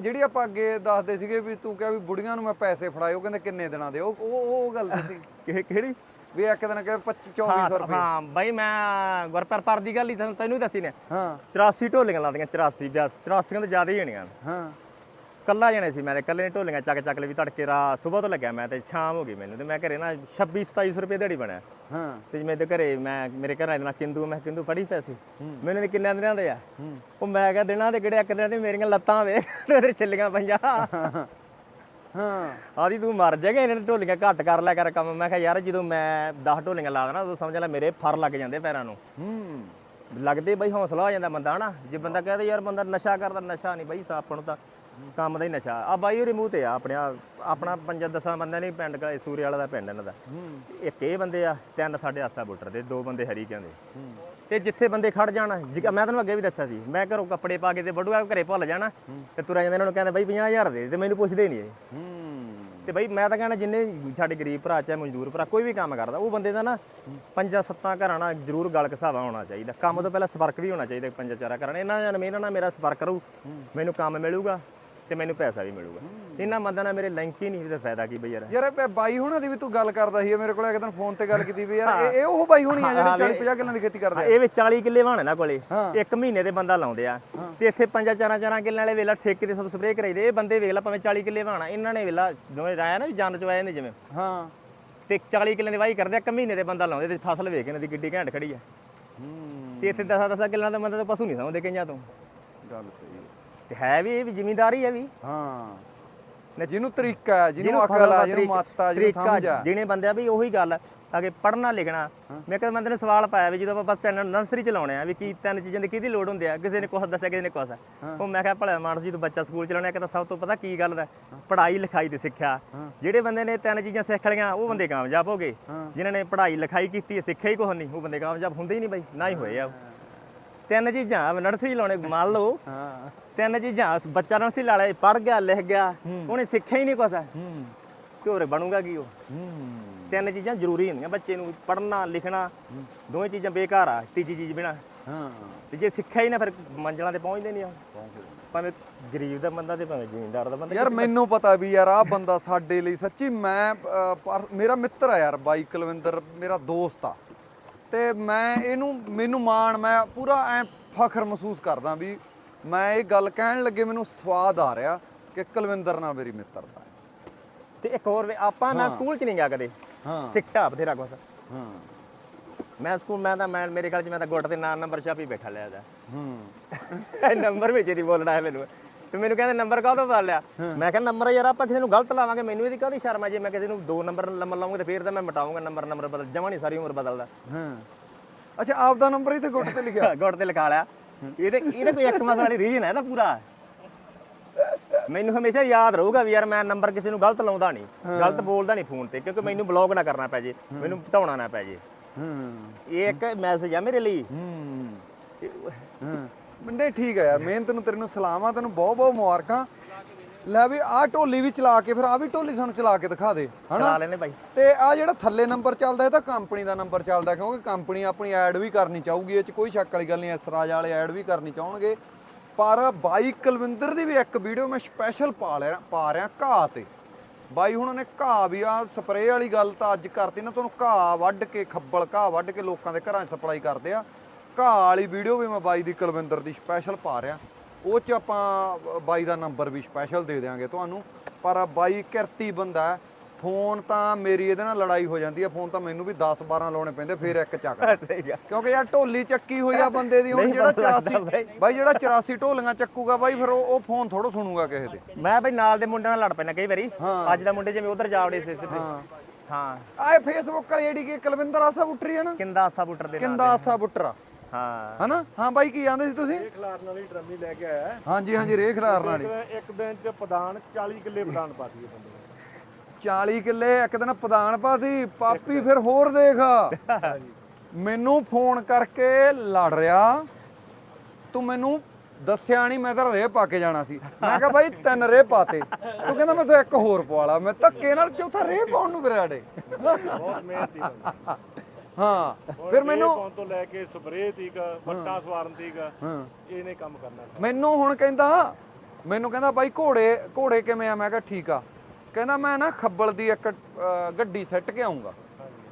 ਜਿਹੜੀ ਆਪਾਂ ਅੱਗੇ ਦੱਸਦੇ ਸੀਗੇ ਵੀ ਤੂੰ ਕਿਹਾ ਵੀ ਬੁੜੀਆਂ ਨੂੰ ਮੈਂ ਪੈਸੇ ਫੜਾਏ ਉਹ ਕਹਿੰਦੇ ਕਿੰਨੇ ਦਿਨਾਂ ਦੇ? ਉਹ ਉਹ ਉਹ ਗੱਲ (laughs) ਕਿ ਕਿਹੜੀ? ਵੀ ਇੱਕ ਦਿਨ ਕਹੇ 25 ਹਾਂ 2400 ਰੁਪਏ। ਹਾਂ ਬਾਈ ਮੈਂ ਗੁਰਪਰ ਪਰ ਦੀ ਗੱਲ ਹੀ ਤੈਨੂੰ ਤੈਨੂੰ ਹੀ ਦੱਸੀ ਨੇ। ਹਾਂ। 84 ਢੋਲੀਆਂ ਲਾਦੀਆਂ 84 82 84 ਤੋਂ ਜ਼ਿਆਦਾ ਹੀ ਹੋਣੀਆਂ। ਹਾਂ। ਕੱਲਾ ਜਣੇ ਸੀ ਮੈਂ ਤੇ ਕੱਲੇ ਨੇ ਢੋਲੀਆਂ ਚੱਕ ਚੱਕ ਲਈ ਵੀ ਤੜਕੇ ਰਾ ਸਵੇਰ ਤੋਂ ਲੱਗਿਆ ਮੈਂ ਤੇ ਸ਼ਾਮ ਹੋ ਗਈ ਮੈਨੂੰ ਤੇ ਮੈਂ ਘਰੇ ਨਾ 26 2700 ਰੁਪਏ ਦਿਹਾੜੀ ਬਣਿਆ। ਹਾਂ। ਤੇ ਜਿਵੇਂ ਤੇ ਘਰੇ ਮੈਂ ਮੇਰੇ ਘਰ ਆਇਆ ਕਿੰਦੂ ਮੈਂ ਕਿਹਾ, ਕਿੰਦੂ ਫੜੀ ਪੈਸੇ ਮੈਨੂੰ ਨੇ ਕਿੰਨੇ ਦਿਨਾਂ ਦੇ ਆ? ਉਹ ਮੈਂ ਕਿਹਾ ਦਿਨਾਂ ਦੇ ਕਿਹੜੇ ਇੱਕ ਦਿਨਾਂ ਦੇ? ਮੇਰੀਆਂ ਲੱਤਾਂ ਵੇਖ ਤੇਰੇ ਛਿੱਲੀਆਂ ਪਈਆਂ। ਹਾਂ। ਆਦੀ ਤੂੰ ਮਰ ਜਾਏਗਾ ਇਹਨਾਂ ਨੇ ਢੋਲੀਆਂ ਘੱਟ ਕਰ ਲਿਆ ਕਰ ਕੰਮ। ਮੈਂ ਕਿਹਾ ਯਾਰ ਜਦੋਂ ਮੈਂ 10 ਢੋਲੀਆਂ ਲਾ ਦੇਣਾ ਉਦੋਂ ਸਮਝ ਲੈ ਮੇਰੇ ਫਰ ਲੱਗ ਜਾਂਦੇ ਪੈਰਾਂ ਨੂੰ। ਹੂੰ। ਲੱਗਦੇ ਬਈ ਹੌਸਲਾ ਹੋ ਜਾਂਦਾ ਬੰਦਾ ਹਨਾ? ਜੇ ਬੰਦਾ ਕਹਦੇ ਯਾਰ ਬੰਦਾ ਨਸ਼ਾ ਕਰਦਾ ਨਸ਼ਾ ਨਹੀਂ ਬਈ ਆਪਾਂ ਨੂੰ ਤਾਂ ਕੰਮ ਦਾ ਹੀ ਨਸ਼ਾ। ਆ ਬਾਈ ਉਹਦੇ ਮੂੰਹ ਤੇ ਆ ਆਪਣੇ ਆਪਣਾ ਪੰਜਾਂ ਦਸਾਂ ਬੰਦਿਆਂ ਨੇ ਪਿੰਡ ਕਾ ਸੂਰੇ ਵਾਲਾ ਦਾ ਪਿੰਡ ਇਹਨਾਂ ਦਾ। ਇੱਕ ਇਹ ਬੰਦੇ ਆ ਤਿੰਨ ਸਾਡੇ ਆਸਾ ਬੁੱਟਰ ਦੇ ਦੋ ਬੰਦੇ ਹਰੀ ਕਹਿੰਦੇ। ਤੇ ਜਿੱਥੇ ਬੰਦੇ ਖੜ ਜਾਣ ਮੈਂ ਤੁਹਾਨੂੰ ਅੱਗੇ ਵੀ ਦੱਸਿਆ ਸੀ ਮੈਂ ਘਰੋਂ ਕੱਪੜੇ ਪਾ ਕੇ ਤੇ ਬੜੂਆ ਘਰੇ ਭੁੱਲ ਜਾਣਾ ਤੇ ਤੁਰਿਆ ਜਾਂਦੇ ਇਹਨਾਂ ਨੂੰ ਕਹਿੰਦੇ ਬਾਈ 50000 ਦੇ ਤੇ ਮੈਨੂੰ ਪੁੱਛਦੇ ਨਹੀਂ ਇਹ। ਤੇ ਬਈ ਮੈਂ ਤਾਂ ਕਹਿਣਾ ਜਿੰਨੇ ਸਾਡੇ ਗਰੀਬ ਭਰਾ ਚਾਹੇ ਮਜ਼ਦੂਰ ਭਰਾ ਕੋਈ ਵੀ ਕੰਮ ਕਰਦਾ ਉਹ ਬੰਦੇ ਦਾ ਨਾ ਪੰਜਾਂ ਸੱਤਾਂ ਘਰਾਂ ਨਾਲ ਜ਼ਰੂਰ ਗਲ ਘਸਾਵਾ ਹੋਣਾ ਚਾਹੀਦਾ। ਕੰਮ ਤੋਂ ਪਹਿਲਾਂ ਸੰਪਰਕ ਵੀ ਹੋਣਾ ਚਾਹੀਦਾ ਪੰਜਾਂ ਚਾਰਾਂ ਘਰਾਂ ਇਹਨਾਂ ਨਾਲ। ਇਹਨਾਂ ਨਾਲ ਮੇਰਾ ਸੰਪਰਕ ਕਰੂ ਮੈਨੂੰ ਕੰਮ ਮਿਲੂਗਾ। ਤੇ ਮੈਨੂੰ ਪੈਸਾ ਵੀ ਮਿਲੂਗਾ। ਇਹਨਾਂ ਬੰਦਿਆਂ ਨਾਲ ਮੇਰੇ ਲਿੰਕ ਹੀ ਨਹੀਂ ਤੇ ਫਾਇਦਾ ਕੀ ਬਈ ਯਾਰ। ਯਾਰ ਇਹ ਬਾਈ ਹੋਣਾ ਦੀ ਵੀ ਤੂੰ ਗੱਲ ਕਰਦਾ ਸੀ ਮੇਰੇ ਕੋਲ ਇੱਕ ਦਿਨ ਫੋਨ ਤੇ ਗੱਲ ਕੀਤੀ ਵੀ ਯਾਰ ਇਹ ਉਹ ਬਾਈ ਹੋਣੀ ਆ ਜਿਹੜੇ 40 50 ਕਿੱਲਾਂ ਦੀ ਖੇਤੀ ਕਰਦੇ ਆ। ਇਹ ਵਿੱਚ 40 ਕਿੱਲੇ ਵਾਣ ਇਹਨਾਂ ਕੋਲੇ। ਇੱਕ ਮਹੀਨੇ ਦੇ ਬੰਦਾ ਲਾਉਂਦੇ ਆ। ਤੇ ਇੱਥੇ ਪੰਜਾਂ ਚਾਰਾਂ ਚਾਰਾਂ ਕਿੱਲੇ ਵਾਲੇ ਵੇਲਾ ਠੇਕੇ ਤੇ ਸਭ ਸਪਰੇਅ ਕਰਾਈਦੇ ਇਹ ਬੰਦੇ ਵੇਖ ਲਾ ਭਾਵੇਂ 40 ਕਿੱਲੇ ਵਾਣਾ ਇਹਨਾਂ ਨੇ ਵੇਲਾ ਦੋਵੇਂ ਰਾਇਆ ਨਾ ਵੀ ਜੰਨ ਚ ਆਏ ਨੇ ਜਿਵੇਂ। ਹਾਂ। ਤੇ 40 ਕਿੱਲੇ ਦੀ ਵਾਹੀ ਕਰਦੇ ਆ ਇੱਕ ਮਹੀਨੇ ਦੇ ਬੰਦਾ ਲਾਉਂਦੇ ਤੇ ਫਸਲ ਵੇਖ ਇਹਨਾਂ ਦੀ ਕਿੱਡੀ ਘੈਂਟ ਖੜੀ ਆ। ਤੇ ਇੱਥੇ 10 10 ਕਿੱਲਾਂ ਦਾ ਬੰਦਾ ਤਾਂ ਪਸ਼ੂ ਨਹੀਂ ਸਮਝਦੇ ਕਈਆਂ ਤੋਂ। ਗੱਲ ਸਹੀ। ਤੇ ਹੈ ਵੀ ਇਹ ਵੀ ਜ਼ਿਮੀਂਦਾਰੀ ਹੈ ਵੀ। ਹਾਂ। ਜਿਹਨੂੰ ਤਰੀਕਾ ਹੈ ਜਿਹਨੂੰ ਅਕਲ ਆ ਜਿਹਨੂੰ ਦਾ ਮੱਤ ਆ ਜਿਹਨੂੰ ਸਮਝ ਆ। ਜਿਹਨੇ ਬੰਦੇ ਆ ਵੀ ਉਹੀ ਗੱਲ ਆ ਆ ਕਿ ਪੜ੍ਹਨਾ ਲਿਖਣਾ। ਮੈਂ ਕਦੇ ਬੰਦੇ ਨੇ ਸਵਾਲ ਪਾਇਆ ਵੀ ਜਦੋਂ ਆਪਾਂ ਬਸ ਚੈਨਲ ਨਰਸਰੀ ਚਲਾਉਣੇ ਆ ਵੀ ਕੀ ਤਿੰਨ ਚੀਜ਼ਾਂ ਦੀ ਕਿਹਦੀ ਲੋੜ ਹੁੰਦੀ ਆ ਕਿਸੇ ਨੇ ਕੁਛ ਦੱਸਿਆ ਕਿਸੇ ਨੇ ਕੁਛ ਉਹ ਮੈਂ ਕਿਹਾ ਭਲਾ ਮਾਨਸ ਜੀ ਤੋਂ ਬੱਚਾ ਸਕੂਲ ਚਲਾਉਣਾ ਇੱਕ ਤਾਂ ਸਭ ਤੋਂ ਪਤਾ ਕੀ ਗੱਲ ਹੈ। ਪੜ੍ਹਾਈ ਲਿਖਾਈ ਤੇ ਸਿੱਖਿਆ। ਜਿਹੜੇ ਬੰਦੇ ਨੇ ਤਿੰਨ ਚੀਜ਼ਾਂ ਸਿੱਖ ਲਈਆਂ ਉਹ ਬੰਦੇ ਕਾਮਯਾਬ ਹੋ ਗਏ। ਜਿਨ੍ਹਾਂ ਨੇ ਪੜ੍ਹਾਈ ਲਿਖਾਈ ਕੀਤੀ ਹੈ ਸਿੱਖਿਆ ਹੀ ਕੁਛ ਨਹੀਂ ਉਹ ਬੰਦੇ ਕਾਮਯਾਬ ਹੁੰਦੇ ਹੀ ਨਹੀਂ ਬਾਈ ਨਾ ਹੀ ਹੋਏ ਆ ਉਹ। ਤਿੰਨ ਚੀਜ਼ਾਂ ਨਰਸਰੀ ਲਾਉਣੇ ਮੰਨ ਲਓ। ਹਾਂ। ਤਿੰਨ ਚੀਜ਼ਾਂ ਬੱਚਾ ਨਰਸਰੀ ਲਾ ਲਿਆ ਪੜ੍ਹ ਗਿਆ ਲਿਖ ਗਿਆ ਉਹਨੇ ਸਿੱਖਿਆ ਹੀ ਨਹੀਂ ਕੁਛ। ਹੂੰ। ਤੇ ਹੋਰ ਬਣੂਗਾ ਕੀ ਉਹ? ਤਿੰਨ ਚੀਜ਼ਾਂ ਜ਼ਰੂਰੀ ਹੁੰਦੀਆਂ ਬੱਚੇ ਨੂੰ ਪੜ੍ਹਨਾ ਲਿਖਣਾ ਦੋਵੇਂ ਚੀਜ਼ਾਂ ਬੇਕਾਰ ਆ ਤੀਜੀ ਚੀਜ਼ ਬਿਨਾ। ਹਾਂ। ਤੇ ਜੇ ਸਿੱਖਿਆ ਹੀ ਨਾ ਫਿਰ ਮੰਜ਼ਲਾਂ ਤੇ ਪਹੁੰਚਦੇ ਨਹੀਂ ਆ ਭਾਵੇਂ ਗਰੀਬ ਦਾ ਬੰਦਾ ਤੇ ਭਾਵੇਂ ਜ਼ਿਮੀਂਦਾਰ ਦਾ ਬੰਦਾ ਯਾਰ ਮੈਨੂੰ ਪਤਾ ਵੀ ਯਾਰ ਆਹ ਬੰਦਾ ਸਾਡੇ ਲਈ ਸੱਚੀ ਮੈਂ ਮੇਰਾ ਮਿੱਤਰ ਆ ਯਾਰ ਬਾਈ ਕੁਲਵਿੰਦਰ ਮੇਰਾ ਦੋਸਤ ਆ। ਤੇ ਮੈਂ ਇਹਨੂੰ ਮੈਨੂੰ ਮਾਣ ਮੈਂ ਪੂਰਾ ਐ ਫਖਰ ਮਹਿਸੂਸ ਕਰਦਾ ਵੀ ਮੈਂ ਇਹ ਗੱਲ ਕਹਿਣ ਲੱਗੇ ਮੈਨੂੰ ਸਵਾਦ ਆ ਰਿਹਾ ਕਿ ਕੁਲਵਿੰਦਰ ਨਾਲ ਮੇਰੀ ਮਿੱਤਰਤਾ ਹੈ। ਤੇ ਇੱਕ ਹੋਰ ਵੀ ਆਪਾਂ ਮੈਂ ਸਕੂਲ 'ਚ ਨਹੀਂ ਗਿਆ ਕਦੇ। ਹਾਂ। ਸਿੱਖਿਆ ਬਥੇਰਾ ਕੁਛ। ਹਾਂ। ਮੈਂ ਸਕੂਲ ਮੈਂ ਤਾਂ ਮੈਂ ਮੇਰੇ ਖਿਆਲ 'ਚ ਮੈਂ ਤਾਂ ਗੁੱਟ ਤੇ ਨਾਂ ਨੰਬਰ ਛਾਪੀ ਬੈਠਾ ਲਿਆ ਦਾ ਹੂੰ। ਨੰਬਰ ਵਿੱਚ ਹੀ ਬੋਲਣਾ ਹੈ ਮੈਨੂੰ। ਤੇ ਮੈਨੂੰ ਕਹਿੰਦੇ ਨੰਬਰ ਕਾਹਦੋਂ ਪਾ ਲਿਆ? ਮੈਂ ਕਿਹਾ ਨੰਬਰ ਯਾਰ ਆਪਾਂ ਕਿਸੇ ਨੂੰ ਗਲਤ ਲਾਵਾਂਗੇ ਮੈਨੂੰ ਇਹਦੀ ਕਾਹਦੀ ਸ਼ਰਮ ਆ? ਜੇ ਮੈਂ ਕਿਸੇ ਨੂੰ ਦੋ ਨੰਬਰ ਨੰਬਰ ਲਾਉਂਗਾ ਤੇ ਫੇਰ ਤਾਂ ਮੈਂ ਮਟਾਉਂਗਾ ਨੰਬਰ ਨੰਬਰ ਬਦਲ ਜਮਾ ਨਹੀਂ ਸਾਰੀ ਉਮਰ ਬਦਲਦਾ। ਹਾਂ। ਅੱਛਾ ਆਪ ਦਾ ਨੰਬਰ ਹੀ ਤੇ ਗੁੱਟ ਤੇ ਲਿਖਿਆ। (laughs) ਗੁੱਟ ਤੇ ਲਿਖਾ ਲਿਆ। ਇਹਦੇ ਇਹਦੇ ਕੋਈ ਇੱਕ ਮਸਲਾ ਵਾਲੀ ਰੀਜਨ ਹੈ ਇਹਦਾ ਪੂਰਾ। ਮੈਨੂੰ ਹਮੇਸ਼ਾ ਯਾਦ ਰਹੂਗਾ ਵੀ ਯਾਰ ਮੈਂ ਨੰਬਰ ਕਿਸੇ ਨੂੰ ਗਲਤ ਲਾਉਂਦਾ ਨਹੀਂ ਗਲਤ ਬੋਲਦਾ ਨਹੀਂ ਫੋਨ ਤੇ ਕਿਉਂਕਿ ਮੈਨੂੰ ਬਲੌਕ ਨਾ ਕਰਨਾ ਪੈ ਜੇ ਮੈਨੂੰ ਪਟਾਉਣਾ ਨਾ ਪੈ ਜੇ। ਹੂੰ। ਇਹ ਇੱਕ ਮੈਸੇਜ ਆ ਮੇਰੇ ਲਈ। ਹੂੰ। ਬੰਦੇ ਠੀਕ ਹੈ ਯਾਰ ਮਿਹਨਤ ਨੂੰ ਤੇਰੇ ਨੂੰ ਸਲਾਮ ਆ ਤੈਨੂੰ ਬਹੁਤ ਬਹੁਤ ਮੁਬਾਰਕਾਂ। ਲੈ ਵੀ ਆਹ ਢੋਲੀ ਵੀ ਚਲਾ ਕੇ ਫਿਰ ਆ ਵੀ ਢੋਲੀ ਸਾਨੂੰ ਚਲਾ ਕੇ ਦਿਖਾ ਦੇ ਚਲਾ ਲੈਨੇ ਭਾਈ ਤੇ ਆ ਜਿਹੜਾ ਥੱਲੇ ਨੰਬਰ ਚੱਲਦਾ ਇਹ ਤਾਂ ਕੰਪਨੀ ਦਾ ਨੰਬਰ ਚੱਲਦਾ ਕਿਉਂਕਿ ਕੰਪਨੀ ਆਪਣੀ ਐਡ ਵੀ ਕਰਨੀ ਚਾਹੂਗੀ ਇਹ ਚ ਕੋਈ ਸ਼ੱਕ ਵਾਲੀ ਗੱਲ ਨਹੀਂ ਐਸ ਰਾਜ ਵਾਲੇ ਐਡ ਵੀ ਕਰਨੀ ਚਾਹਣਗੇ। ਪਰ ਬਾਈ ਕੁਲਵਿੰਦਰ ਦੀ ਵੀ ਇੱਕ ਵੀਡੀਓ ਮੈਂ ਸਪੈਸ਼ਲ ਪਾ ਲਿਆ ਪਾ ਰਿਹਾ ਘਾਹ ਤੇ। ਬਾਈ ਹੁਣ ਉਹਨੇ ਘਾਹ ਵੀ ਆ ਸਪਰੇਅ ਵਾਲੀ ਗੱਲ ਤਾਂ ਅੱਜ ਕਰਤੀ ਨਾ ਤੁਹਾਨੂੰ ਘਾਹ ਵੱਢ ਕੇ ਖੱਬਲ ਘਾਹ ਵੱਢ ਕੇ ਲੋਕਾਂ ਦੇ ਘਰਾਂ 'ਚ ਸਪਲਾਈ ਕਰਦੇ ਆ। ਘਾਹ ਵਾਲੀ ਵੀਡੀਓ ਵੀ ਮੈਂ ਬਾਈ ਦੀ ਕੁਲਵਿੰਦਰ ਦੀ ਸਪੈਸ਼ਲ ਪਾ ਰਿਹਾ। ਉਹ 'ਚ ਆਪਾਂ ਬਾਈ ਦਾ ਨੰਬਰ ਵੀ ਸਪੈਸ਼ਲ ਦੇ ਦਿਆਂਗੇ ਤੁਹਾਨੂੰ। ਪਰ ਬਾਈ ਕਿਰਤੀ ਬੰਦਾ ਹੈ। ਫੋਨ ਤਾਂ ਮੇਰੀ ਇਹਦੇ ਨਾਲ ਲੜਾਈ ਹੋ ਜਾਂਦੀ ਹੈ। ਫੋਨ ਤਾਂ ਮੈਨੂੰ ਵੀ 10 12 ਲਾਉਣੇ ਪੈਂਦੇ ਫਿਰ ਇੱਕ ਚੱਕ ਸਹੀ ਆ ਕਿਉਂਕਿ ਯਾਰ ਢੋਲੀ ਚੱਕੀ ਹੋਈ ਆ ਬੰਦੇ ਦੀ ਹੁਣ ਜਿਹੜਾ ਪਤਾ ਲੱਗਦਾ 84 ਬਾਈ। ਬਾਈ ਜਿਹੜਾ 84 ਢੋਲੀਆਂ ਚੱਕੂਗਾ ਬਾਈ ਫਿਰ ਉਹ ਫੋਨ ਥੋੜੋ ਸੁਣੂਗਾ ਕਿਸੇ ਦੇ। ਮੈਂ ਭਾਈ ਨਾਲ ਦੇ ਮੁੰਡਿਆਂ ਨਾਲ ਲੜ ਪੈਣਾ ਕਈ ਵਾਰੀ। ਅੱਜ ਦਾ ਮੁੰਡੇ ਜਿਵੇਂ ਉਧਰ ਜਾਵੜੇ ਸੀ ਸਿੱਧੇ। ਹਾਂ। ਹਾਂ। ਆਏ ਫੇਸਬੁੱਕ ਵਾਲੀ ਜਿਹੜੀ ਕਿ ਕੁਲਵਿੰਦਰ ਆਸਾ ਬੁੱਟਰੀ ਹੈ ਨਾ? ਕਿੰਦਾ ਆਸਾ ਬੁੱਟਰ ਦੇ ਨਾਲ ਕਿੰਦਾ ਆਸਾ ਬੁੱਟਰਾ। ਹਾਂ। ਹਨਾ? ਹਾਂ ਬਾਈ ਕੀ ਆਂਦੇ ਸੀ ਤੁਸੀਂ? ਖਿਲਾਰਨ ਵਾਲੀ ਡਰਮੀ ਲੈ ਕੇ ਆਇਆ। ਹਾਂਜੀ ਹਾਂਜੀ ਰੇਖ ਖਿਲਾਰਨ ਵਾਲੀ। ਇੱਕ- ਇੱਕ ਦਿਨ ਚ ਪਦਾਨ 40 ਕਿੱਲੇ ਪਦਾਨ ਪਾਤੀ ਇਹ ਬੰਦੇ ਨੇ। 40 ਕਿੱਲੇ ਇੱਕ ਦਿਨ ਪਦਾਨ ਪਾਦੀ ਪਾਪੀ ਫਿਰ ਹੋਰ ਦੇਖ। ਮੈਨੂੰ ਫੋਨ ਕਰਕੇ ਲੜ ਰਿਹਾ ਤੂੰ ਮੈਨੂੰ ਦੱਸਿਆ ਨਹੀਂ ਮੈਂ ਤਾਂ ਰੇਹ ਪਾ ਕੇ ਜਾਣਾ ਸੀ। ਮੈਂ ਕਿਹਾ ਬਾਈ ਤਿੰਨ ਰੇਹ ਪਾਤੇ। ਤੂੰ ਕਹਿੰਦਾ ਮੈਂ ਤਾਂ ਇੱਕ ਹੋਰ ਪਵਾ ਲਾ। ਮੈਂ ਧੱਕੇ ਨਾਲ ਚੌਥਾ ਰੇਹ ਪਾਉਣ ਨੂੰ ਫਿਰਿਆੜੇ ਬਹੁਤ ਮਿਹਨਤੀ ਬੰਦੇ। ਹਾਂ ਫਿਰ ਮੈਨੂੰ ਪਾਉਣ ਤੋਂ ਲੈ ਕੇ ਸਪਰੇਅ ਤੀਕ ਵੱਟਾ ਸਵਾਰਨ ਤੀਕ ਹਾਂ। ਇਹਨੇ ਕੰਮ ਕਰਨਾ ਸੀ ਮੈਨੂੰ ਹੁਣ ਕਹਿੰਦਾ ਮੈਨੂੰ ਕਹਿੰਦਾ ਬਾਈ ਘੋੜੇ ਘੋੜੇ ਕਿਵੇਂ ਆ? ਮੈਂ ਕਿਹਾ ਠੀਕ ਆ। ਕਹਿੰਦਾ ਮੈਂ ਨਾ ਖੱਬਲ ਦੀ ਇੱਕ ਗੱਡੀ ਸੱਟ ਕੇ ਆਉਂਗਾ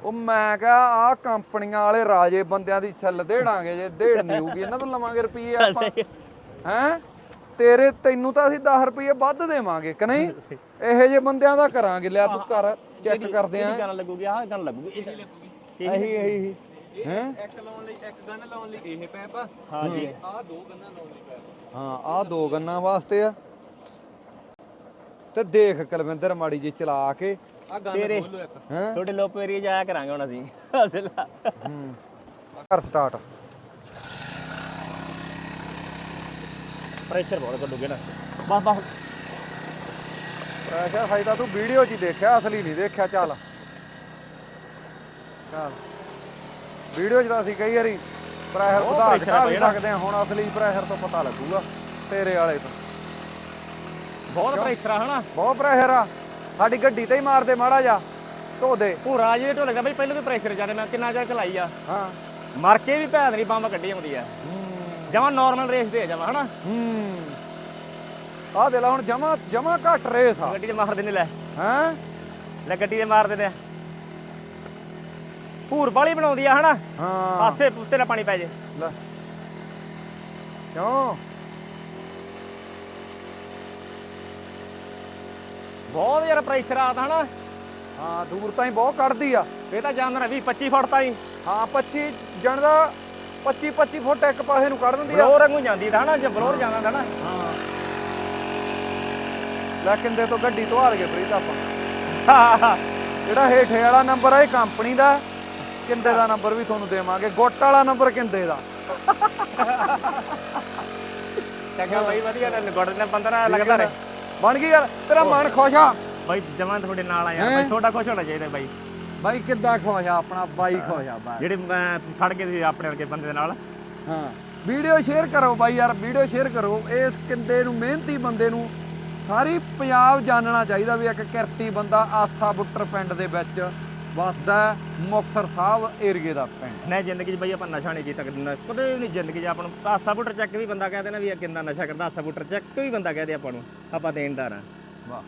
ਉਹ ਮੈਂ ਕਿਹਾ ਆ ਕੰਪਨੀਆਂ ਵਾਲੇ ਰਾਜੇ ਬੰਦਿਆਂ ਦੀ ਸੈੱਲ ਦੇੜਾਂਗੇ ਜੇ ਦੇੜ ਨਹੀਂ ਹੋਊਗੀ ਇਹਨਾਂ ਤੋਂ ਲਵਾਂਗੇ ਰੁਪਏ ਆਪਾਂ। ਹੈ? ਤੇਰੇ ਤੈਨੂੰ ਤਾਂ ਅਸੀਂ 10 ਰੁਪਏ ਵੱਧ ਦੇਵਾਂਗੇ ਕਿ ਨਹੀਂ? ਇਹੋ ਜਿਹੇ ਬੰਦਿਆਂ ਦਾ ਕਰਾਂਗੇ। ਲਿਆ ਤੂੰ ਕਰ ਚੈੱਕ ਕਰਦੇ ਆ। ਗਨ ਲੱਗੂਗੀ ਆਹ ਗਨ ਲੱਗੂਗੀ। ਇਹ ਇਹੀ ਇਹੀ। ਹੈ? ਇੱਕ ਲਾਉਣ ਲਈ ਇੱਕ ਗਨ ਲਾਉਣ ਲਈ ਇਹ ਪੈਪ ਆ। ਹਾਂ ਜੀ ਆ ਦੋ ਗੰਨਾਂ ਲਾਉਣ ਲਈ ਪੈਪ ਹਾਂ ਆ ਦੋ ਗੰਨਾਂ ਵਾਸਤੇ ਆ। ਤੇ ਦੇਖ ਕੁਲਵਿੰਦਰ ਮਾੜੀ ਜੀ ਚਲਾ ਕੇ। ਆ ਗਨ ਤੇਰੇ ਖੋਲੋ ਇੱਕ। ਹੈ? ਛੋਟੇ ਲੋਪ ਏਰੀਆ ਜਾਇਆ ਕਰਾਂਗੇ ਹੁਣ ਅਸੀਂ। ਅਸਲਾ ਕਰ ਸਟਾਰਟ ਪ੍ਰੈਸ਼ਰ ਬਹੁਤ ਕੱਢੂਗੇ ਨਾ। ਬਸ ਬਸ। ਪ੍ਰੈਸ਼ਰ ਤਾਂ ਤੂੰ ਵੀਡੀਓ 'ਚ ਹੀ ਦੇਖਿਆ ਅਸਲੀ ਨਹੀਂ ਦੇਖਿਆ ਚੱਲ। ਵੀਡੀਓ 'ਚ ਤਾਂ ਅਸੀਂ ਕਈ ਵਾਰੀ ਪ੍ਰੈਸ਼ਰ ਵਧਾ pressure ਘਟਾ ਆ ਵੀ ਨਾ। ਸਕਦੇ ਹਾਂ ਹੁਣ ਅਸਲੀ ਪ੍ਰੈਸ਼ਰ ਤੋਂ ਪਤਾ ਲੱਗੂਗਾ ਤੇਰੇ ਵਾਲੇ ਤੋਂ। ਬਹੁਤ ਪ੍ਰੈਸ਼ਰ ਆ ਹਨਾ? ਬਹੁਤ ਪ੍ਰੈਸ਼ਰ ਆ। ਸਾਡੀ ਗੱਡੀ ਤੇ ਹੀ ਮਾਰਦੇ ਮਾੜਾ ਜਾ ਧੋ ਦੇ। ਭੂਰਾ ਜੀ ਢੋਲ ਲੱਗਦਾ ਬਈ ਪਹਿਲਾਂ ਵੀ ਪ੍ਰੈਸ਼ਰ ਜਾਂਦੇ ਮੈਂ ਕਿੰਨਾ ਚਿਰ ਚਲਾਈ ਆ। ਹਾਂ। ਮਰ ਕੇ ਵੀ ਭੈਣ ਨਹੀਂ ਬੰਬ ਕੱਢੀ ਆਉਂਦੀ ਆ। ਜਮਾ ਨਾਰਮਲ ਰੇਸ ਤੇ ਜਮਾ ਹਨਾ? ਹੂੰ। ਆਹ ਦੇ ਲਾ ਹੁਣ ਜਮਾ ਜਮਾ ਘੱਟ ਰੇਸ ਆ। ਗੱਡੀ ਤੇ ਮਾਰ ਦਿੰਦੇ ਲੈ। ਹੈਂ? ਲੈ ਗੱਡੀ ਤੇ ਮਾਰ ਦਿੰਦੇ ਆ। ਭੂਰ ਬਾਲੀ ਬਣਾਉਂਦੀ ਆ ਹਨਾ? ਹਾਂ। ਪਾਸੇ ਉੱਤੇ ਨਾ ਪਾਣੀ ਪੈ ਜੇ। ਲੈ। ਕਿਉਂ? ਬਹੁਤ ਯਾਰ ਪ੍ਰੈਸ਼ਰ ਆ ਤਾਂ ਹਨਾ? ਹਾਂ ਦੂਰ ਤਾਂ ਹੀ ਬਹੁਤ ਕੱਢਦੀ ਆ। ਇਹ ਤਾਂ ਜਾਂਦਾ 20 25 ਫੁੱਟ ਤਾਈਂ। ਹਾਂ 25 ਜਣ ਦਾ 25 25 ਫੁੱਟ ਇੱਕ ਪਾਸੇ ਨੂੰ ਕੱਢ ਦਿੰਦੀ ਆ। ਬਲੋਰ ਵਾਂਗੂ ਜਾਂਦੀ ਤਾਂ ਹਨਾ? ਜੇ ਬਲੋਰ ਜਾਂਦਾ ਤਾਂ ਨਾ ਹਾਂ। ਲੈ ਕਿੰਦੇ ਤੋਂ ਗੱਡੀ ਧਵਾ ਲਗੇ ਫਰੀਦ ਆਪਾਂ। (laughs) ਜਿਹੜਾ ਹੇਠੇ ਵਾਲਾ ਨੰਬਰ ਆ ਇਹ ਕੰਪਨੀ ਦਾ। ਕਿੰਦੇ ਦਾ ਨੰਬਰ ਵੀ ਤੁਹਾਨੂੰ ਦੇਵਾਂਗੇ? ਗੁੱਟ ਵਾਲਾ ਨੰਬਰ ਕਿੰਦੇ ਦਾ? ਚੰਗਾ ਬਾਈ ਵਧੀਆ ਨਾ ਗੁੜ ਨੇ 15 ਲੱਗਦਾ ਰੇ। ਬਣ ਗਈ ਯਾਰ ਤੇਰਾ ਮਨ ਖੁਸ਼ ਆ? ਬਾਈ ਜਮਾਂ ਤੁਹਾਡੇ ਨਾਲ ਆ ਯਾਰ? ਬਾਈ ਤੁਹਾਡਾ ਖੁਸ਼ ਹੋਣਾ ਚਾਹੀਦਾ ਬਾਈ। ਬਾਈ ਕਿੱਦਾਂ ਖੁਸ਼ ਆ? ਆਪਣਾ ਬਾਈ ਖੁਸ਼ ਆ ਬਾਈ ਜਿਹੜੇ ਮੈਂ ਖੜ ਕੇ ਤੁਸੀਂ ਆਪਣੇ ਵਰਗੇ ਬੰਦੇ ਦੇ ਨਾਲ। ਹਾਂ। ਵੀਡੀਓ ਸ਼ੇਅਰ ਕਰੋ ਬਾਈ ਯਾਰ ਵੀਡੀਓ ਸ਼ੇਅਰ ਕਰੋ। ਇਸ ਕਿੰਦੇ ਨੂੰ ਮਿਹਨਤੀ ਬੰਦੇ ਨੂੰ ਸਾਰੀ ਪੰਜਾਬ ਜਾਣਨਾ ਚਾਹੀਦਾ ਵੀ ਇੱਕ ਕਿਰਤੀ ਬੰਦਾ ਆਸਾ ਬੁੱਟਰ ਪਿੰਡ ਦੇ ਵਿੱਚ ਵਸਦਾ ਹੈ, ਮੁਕਤਸਰ ਸਾਹਿਬ ਏਰੀਏ ਦਾ ਪਿੰਡ। ਨਹੀਂ ਜ਼ਿੰਦਗੀ 'ਚ ਬਾਈ ਆਪਾਂ ਨਸ਼ਾ ਨਹੀਂ ਕੀਤਾ ਕਦੇ ਕਦੇ ਵੀ ਨਹੀਂ ਜ਼ਿੰਦਗੀ 'ਚ ਆਪਾਂ ਨੂੰ ਆਸਾ ਬੁੱਟਰ ਚੱਕ ਵੀ ਬੰਦਾ ਕਹਿੰਦੇ ਨਾ ਵੀ ਇਹ ਕਿੰਨਾ ਨਸ਼ਾ ਕਰਦਾ ਆਸਾ ਬੁੱਟਰ ਚੱਕ ਵੀ ਬੰਦਾ ਕਹਦੇ ਆਪਾਂ ਨੂੰ ਆਪਾਂ ਦੇਣਦਾਰ ਆ ਵਾਹ।